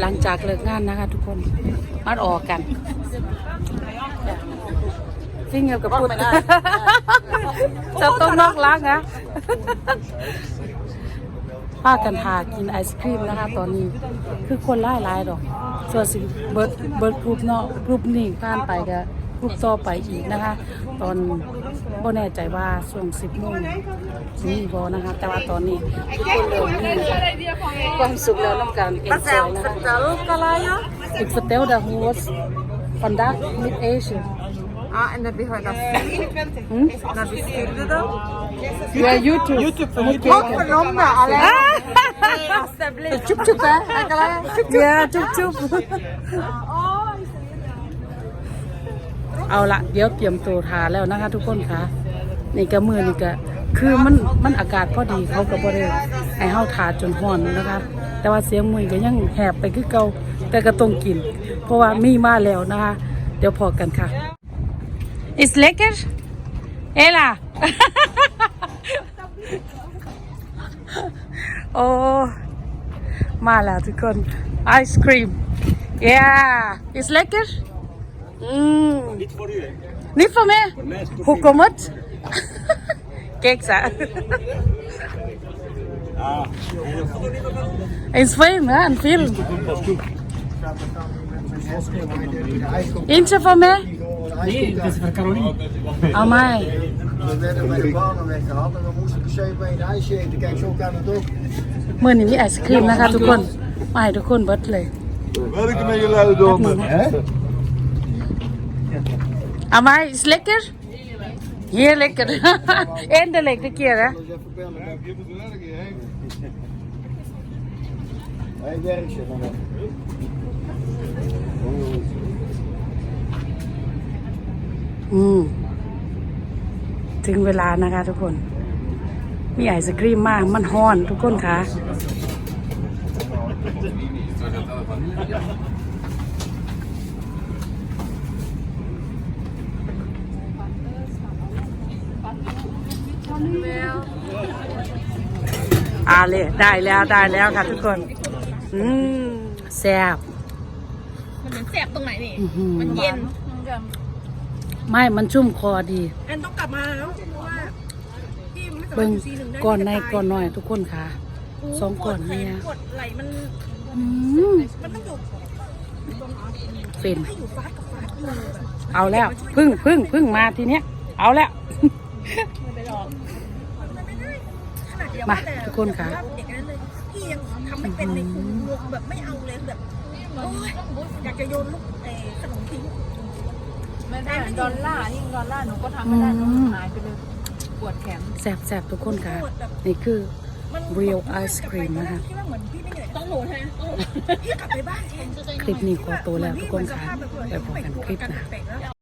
หลังจากเลิกงานนะคะทุกคนมาออกกันฟิงเงียบกับพูดจะต้องนอกล้างนะพากันทากินไอศครีมนะคะตอนนี้คือคนไล่ไล่ดอก ส่วนสิเบิร์ดเบิร์ดกรุ๊ปเนาะกรุ๊ปนี้ผ่านไปก็ ปต่อไปอีกนะคะ ตอนบ่แน่ใจว่าช่วงสิบโมงสิมีบอนะคะ แต่ว่าตอนนี้ทุกคนเริ่มมีความสุขแล้วน้ำการเอ็นจอยนะคะ Vertel kalaya. Ik vertelde hoe was vandaag met Asia. Ah, en heb je dat Hm? naar bestuurde dan? Ja, YouTube. YouTube van Ook genomen, alleen. Alsjeblieft. Chup chup hè? Kalaya. Ja, chup chup. เอาละเดี๋ยวเตรียมตัวทาแล้วนะคะ ทุกคนคะนี่ก็มือนี่ก็คือมันมันอากาศพอดีเขาก็บ่ได้ให้เฮาทาจนฮ้อนนะคะ แต่ว่าเสียงมือก็ยังแหบไปคือเก่าแต่ก็ต้องกิน เพราะว่ามีมาแล้วนะคะ เดี๋ยวพอกันค่ะ Is lekker? Ella โอ้มาแล้วทุกคนไอศครีม yeah is lekker mm. Niet voor u, hè? niet voor mij Voor mij is het hoe komt het kijk ze Ah, en een foto niet van is film hè een film Pas toe. eentje voor mij Nee, dat is voor Caroline. aan mij We werden bij de banen weggehaald en we moesten per se bij een ijsje eten. Kijk, zo kan het ook. มื่อนี้มีไอศครีมนะคะทุกคนมาให้ทุกคนเบิดเลย Werken met je luie domme. Hè? Amai, is lekker heel lekker eindelijk een keer hè Je keer, hè? Hij werkt je dan. อืมถึงเวลานะคะทุกคน มีไอศกรีมมาก มันฮ้อนทุกคนคะ่ะ อาเลยได้แล้วได้แล้วค่ะทุกคน อืมแซ่บมันแสบตรงไหนนี่อื้อหือมันเย็น ไม่มันชุ่มคอดีอันต้องกลับมาแล้วเพราะว่าพี่ไม่สามารเบิ่ถงอยู่ซีหนึ่งได้ก่อนในจะตายก่อนหน่อยทุกคนค่ะ สองก่อนเนี่ย กดไหลมันอืมมันต้องอยู่ฟินให้อยู่ฟาดกับฟาดเลยแบบเอาแล้ว พึ่งพึ่งพึ่งมาทีเนี้ย เอาแล้วขนาดเดียวมาแต่ทุกคนค่ะเด็กนั้นเลยพี่ยังทำไม่เป็นในคุงวงแบบไม่เอาเลยแบบโอ้ยอยากจะโยนลูกเออขนมทิ้งไม่ได้ดอลลาร์ยิ่งดอลลาร์หนูก็ทำไม่ได้หนูหายไปเลยปวดแขน แสบแสบทุกคนค่ะ นี่คือ มัน real ice cream นะคะคิดว่าเหมือนพี่ไม่เหนื่อยต้องหนูใช่ไหมพี่กลับไปบ้านเองคลิปนี้ขอตัวแล้วทุกคนค่ะไปพบกันคลิปหนะแปลกๆแล้ว